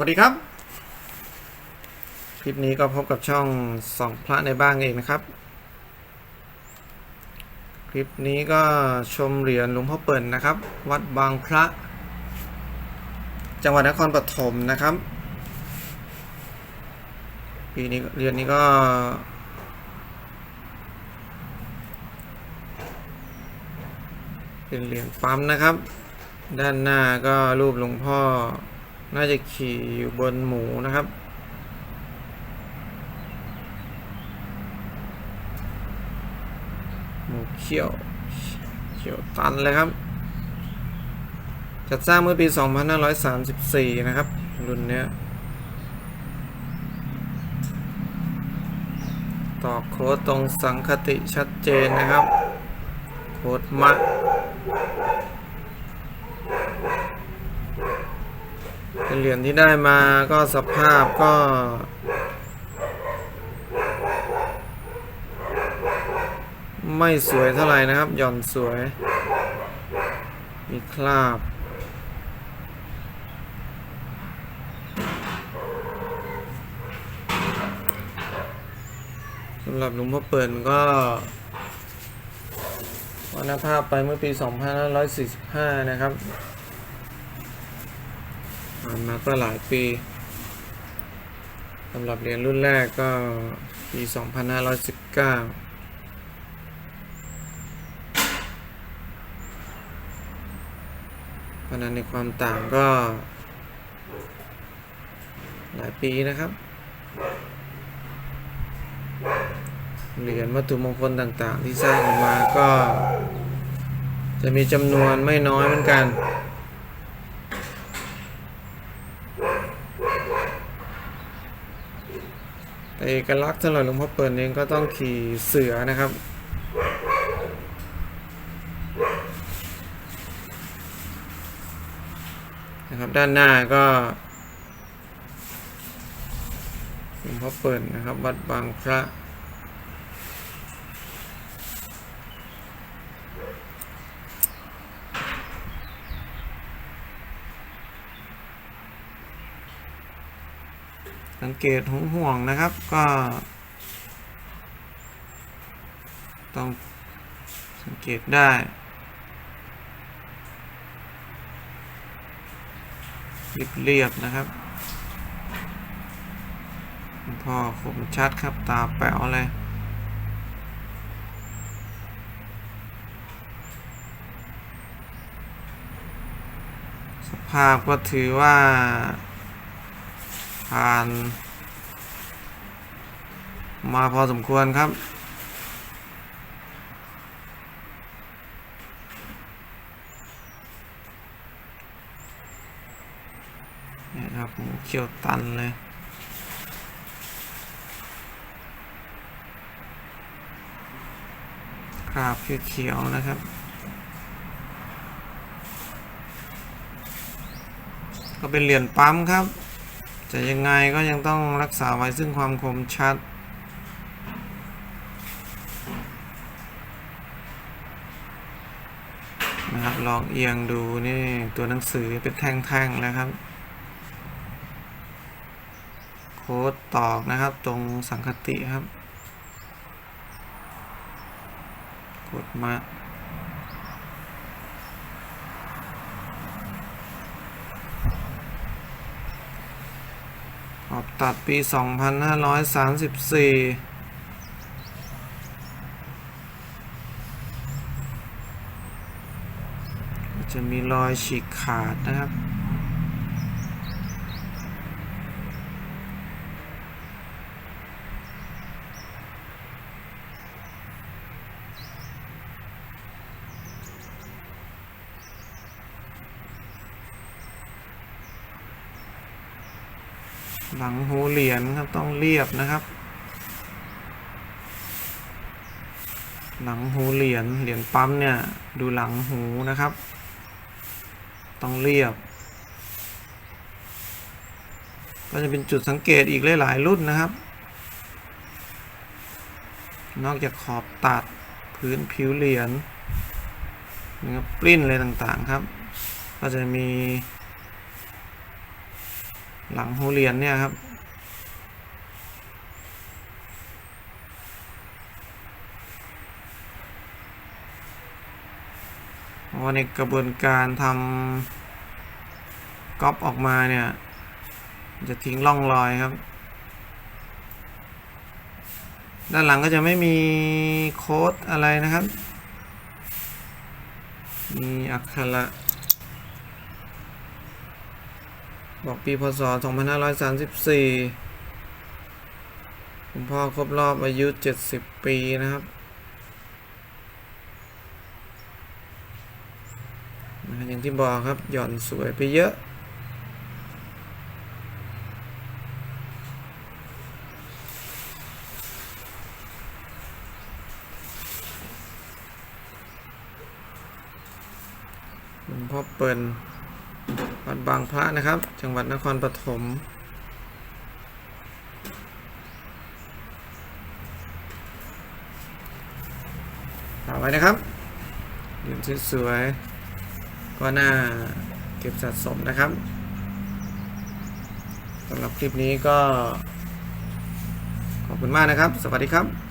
วัสดีครับ คลิปนี้ก็พบกับช่องสองพระในบ้านเองนะครับ คลิปนี้ก็ชมเหรียญหลวงพ่อเปิ่นนะครับ วัดบางพระ จังหวัดนครปฐมนะครับ ปีนี้เหรียญนี้ก็เป็นเหรียญปั๊มนะครับ ด้านหน้าก็รูปหลวงพ่อ น่าจะขี่อยู่บนหมูนะครับ หมูเขียวเขียวตันเลยครับ จัดสร้างเมื่อปี 2534 นะครับ รุ่นเนี้ยต่อโค้ดตรงสังคติชัดเจนนะครับ โค้ดมะ เหรียญที่ได้มาก็สภาพก็ ไม่สวยเท่าไหร่นะครับ หย่อนสวย มีคราบ สำหรับหลวงพ่อเปิ่นก็วันภาพไปเมื่อปี 2545 นะครับ ผ่านมาก็หลายปีสำหรับเหรียญรุ่นแรกก็ปี 2519เพราะนั้นในความต่างก็ หลายปีนะครับ เหรียญวัตถุมงคลต่างๆ ที่สร้างออกมาก็ จะมีจำนวนไม่น้อยเหมือนกัน แต่เอกลักษณ์สำหรับหลวงพ่อเปิ่นเองก็ต้องขี่เสือนะครับนะครับด้านหน้าก็หลวงพ่อเปิ่นนะครับ วัดบางพระ สังเกตหงห่วงนะครับก็ ต้องสังเกตได้เรียบเรียบๆนะครับพ่อคมชัดครับตาแป๋วเลยสภาพก็ถือว่า ผ่าน มาพอสมควรครับ นี่ครับหมูเขียวตันเลยคราบเขียวๆนะครับก็เป็นเหรียญปั๊มครับ จะยังไงก็ยังต้องรักษาไว้ซึ่งความคมชัด นะครับ ลองเอียงดูนี่ตัวหนังสือเป็นแท่งๆนะครับ โค้ดตอกนะครับตรงสังคติครับ กดมา ขอบตัดปี 2534จะมีรอยฉีกขาดนะครับ หลังหูเหรียญครับต้องเรียบนะครับ หลังหูเหรียญเหรียญปั๊มเนี่ยดูหลังหูนะครับ ต้องเรียบ ก็จะเป็นจุดสังเกตอีกหลายๆรุ่นนะครับ นอกจากขอบตัดพื้นผิวเหรียญเนื้อปริ้นอะไรต่างๆครับ ก็จะมี หลังหูเรียญเนี่ยครับพราะว่าในกระบวนการทำก๊อปออกมาเนี่ย จะทิ้งร่องรอยครับ ด้านหลังก็จะไม่มีโค้ดอะไรนะครับ มีอักขระ บอกปีพศ 2534 คุณพ่อครบรอบอายุ 70 ปีนะครับนะอย่างที่บอกครับ หย่อนสวยไปเยอะหลวงพ่อเปิล วัดบางพระนะครับ จังหวัดนครปฐมฝากไว้นะครับเหรียญสวยๆก็น่าเก็บสะสมนะครับสำหรับคลิปนี้ก็ ขอบคุณมากนะครับ สวัสดีครับ